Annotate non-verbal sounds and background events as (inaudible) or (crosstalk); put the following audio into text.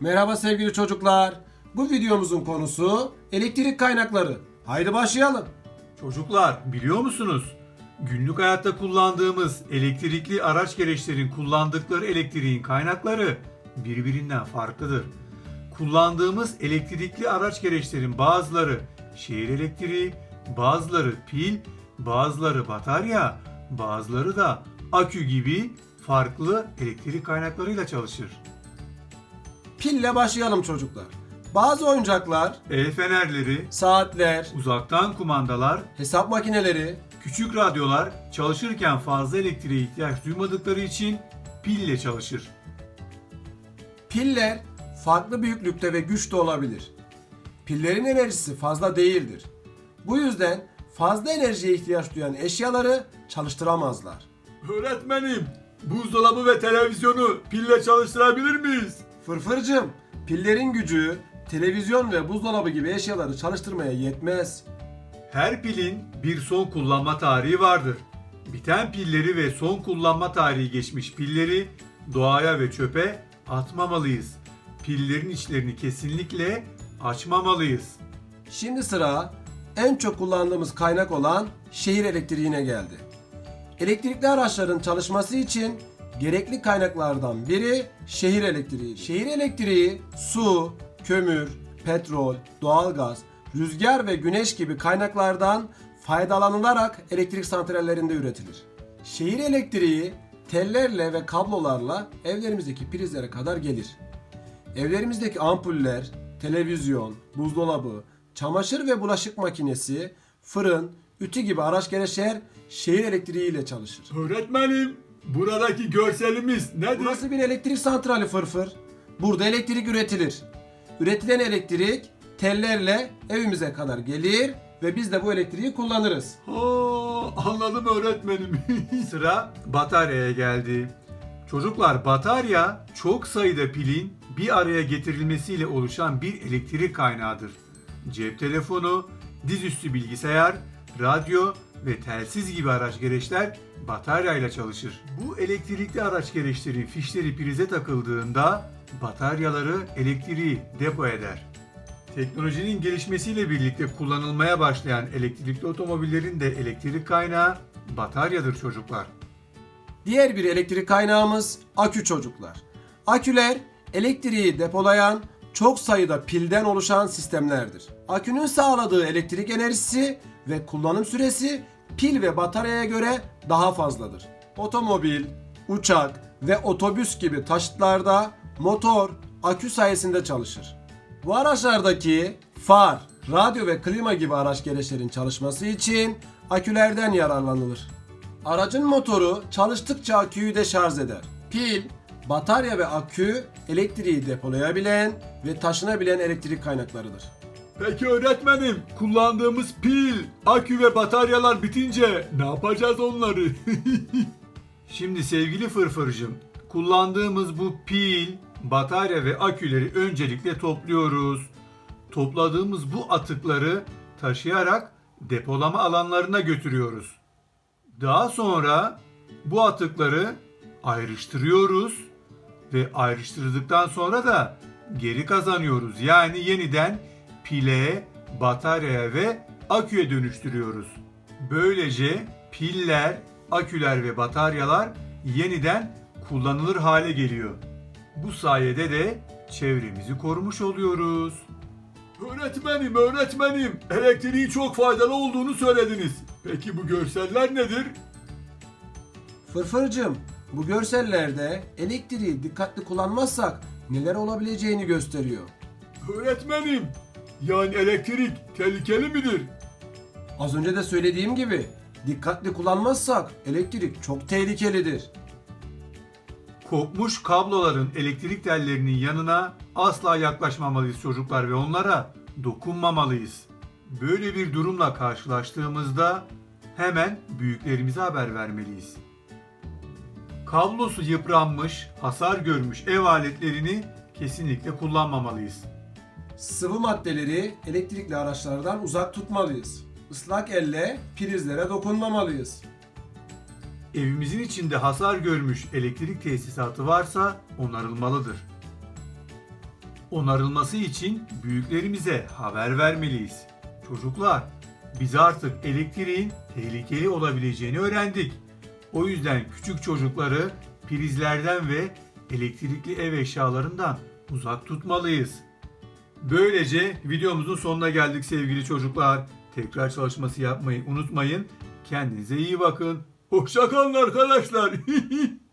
Merhaba sevgili çocuklar. Bu videomuzun konusu elektrik kaynakları. Haydi başlayalım. Çocuklar biliyor musunuz? Günlük hayatta kullandığımız elektrikli araç gereçlerin kullandıkları elektriğin kaynakları birbirinden farklıdır. Kullandığımız elektrikli araç gereçlerin bazıları şehir elektriği, bazıları pil, bazıları batarya, bazıları da akü gibi farklı elektrik kaynaklarıyla çalışır. Pille başlayalım çocuklar. Bazı oyuncaklar, El fenerleri, saatler, uzaktan kumandalar, hesap makineleri, Küçük radyolar çalışırken fazla elektriğe ihtiyaç duymadıkları için pille çalışır. piller farklı büyüklükte ve güçte olabilir. Pillerin enerjisi fazla değildir. Bu yüzden fazla enerjiye ihtiyaç duyan eşyaları çalıştıramazlar. Öğretmenim, buzdolabı ve televizyonu pille çalıştırabilir miyiz? Fırfırcım, pillerin gücü televizyon ve buzdolabı gibi eşyaları çalıştırmaya yetmez. Her pilin bir son kullanma tarihi vardır. Biten pilleri ve son kullanma tarihi geçmiş pilleri doğaya ve çöpe atmamalıyız. Pillerin içlerini kesinlikle açmamalıyız. Şimdi sıra en çok kullandığımız kaynak olan şehir elektriğine geldi. Elektrikli araçların çalışması için gerekli kaynaklardan biri şehir elektriği. Şehir elektriği su, kömür, petrol, doğalgaz, rüzgar ve güneş gibi kaynaklardan faydalanılarak elektrik santrallerinde üretilir. Şehir elektriği tellerle ve kablolarla evlerimizdeki prizlere kadar gelir. Evlerimizdeki ampuller, televizyon, buzdolabı, çamaşır ve bulaşık makinesi, fırın, ütü gibi araç gereçler şehir elektriği ile çalışır. Öğretmenim, buradaki görselimiz nedir? Burası bir elektrik santrali fırfır. Burada elektrik üretilir. Üretilen elektrik tellerle evimize kadar gelir ve biz de bu elektriği kullanırız. Aa, anladım öğretmenim. (laughs) Sıra bataryaya geldi. Çocuklar batarya çok sayıda pilin bir araya getirilmesiyle oluşan bir elektrik kaynağıdır. Cep telefonu, dizüstü bilgisayar, radyo ve telsiz gibi araç gereçler bataryayla çalışır. Bu elektrikli araç gereçlerin fişleri prize takıldığında bataryaları elektriği depo eder. Teknolojinin gelişmesiyle birlikte kullanılmaya başlayan elektrikli otomobillerin de elektrik kaynağı bataryadır çocuklar. Diğer bir elektrik kaynağımız akü çocuklar. Aküler elektriği depolayan çok sayıda pilden oluşan sistemlerdir. Akünün sağladığı elektrik enerjisi ve kullanım süresi pil ve bataryaya göre daha fazladır. Otomobil, uçak ve otobüs gibi taşıtlarda motor akü sayesinde çalışır. Bu araçlardaki far, radyo ve klima gibi araç gereçlerin çalışması için akülerden yararlanılır. Aracın motoru çalıştıkça aküyü de şarj eder. Pil, batarya ve akü elektriği depolayabilen ve taşınabilen elektrik kaynaklarıdır. Peki öğretmenim, kullandığımız pil, akü ve bataryalar bitince ne yapacağız onları? (laughs) Şimdi sevgili fırfırcım, kullandığımız bu pil, batarya ve aküleri öncelikle topluyoruz. Topladığımız bu atıkları taşıyarak depolama alanlarına götürüyoruz. Daha sonra bu atıkları ayrıştırıyoruz ve ayrıştırdıktan sonra da geri kazanıyoruz. Yani yeniden pile, bataryaya ve aküye dönüştürüyoruz. Böylece piller, aküler ve bataryalar yeniden kullanılır hale geliyor. Bu sayede de çevremizi korumuş oluyoruz. Öğretmenim, öğretmenim. Elektriğin çok faydalı olduğunu söylediniz. Peki bu görseller nedir? Fırfırcım, bu görsellerde elektriği dikkatli kullanmazsak neler olabileceğini gösteriyor. Öğretmenim, yani elektrik tehlikeli midir? Az önce de söylediğim gibi dikkatli kullanmazsak elektrik çok tehlikelidir. Kopmuş kabloların elektrik tellerinin yanına asla yaklaşmamalıyız çocuklar ve onlara dokunmamalıyız. Böyle bir durumla karşılaştığımızda hemen büyüklerimize haber vermeliyiz. Kablosu yıpranmış, hasar görmüş ev aletlerini kesinlikle kullanmamalıyız. Sıvı maddeleri elektrikli araçlardan uzak tutmalıyız. Islak elle prizlere dokunmamalıyız. Evimizin içinde hasar görmüş elektrik tesisatı varsa onarılmalıdır. onarılması için büyüklerimize haber vermeliyiz. Çocuklar, biz artık elektriğin tehlikeli olabileceğini öğrendik. O yüzden küçük çocukları prizlerden ve elektrikli ev eşyalarından uzak tutmalıyız. Böylece videomuzun sonuna geldik sevgili çocuklar. Tekrar çalışması yapmayı unutmayın. Kendinize iyi bakın. Hoşçakalın arkadaşlar. (laughs)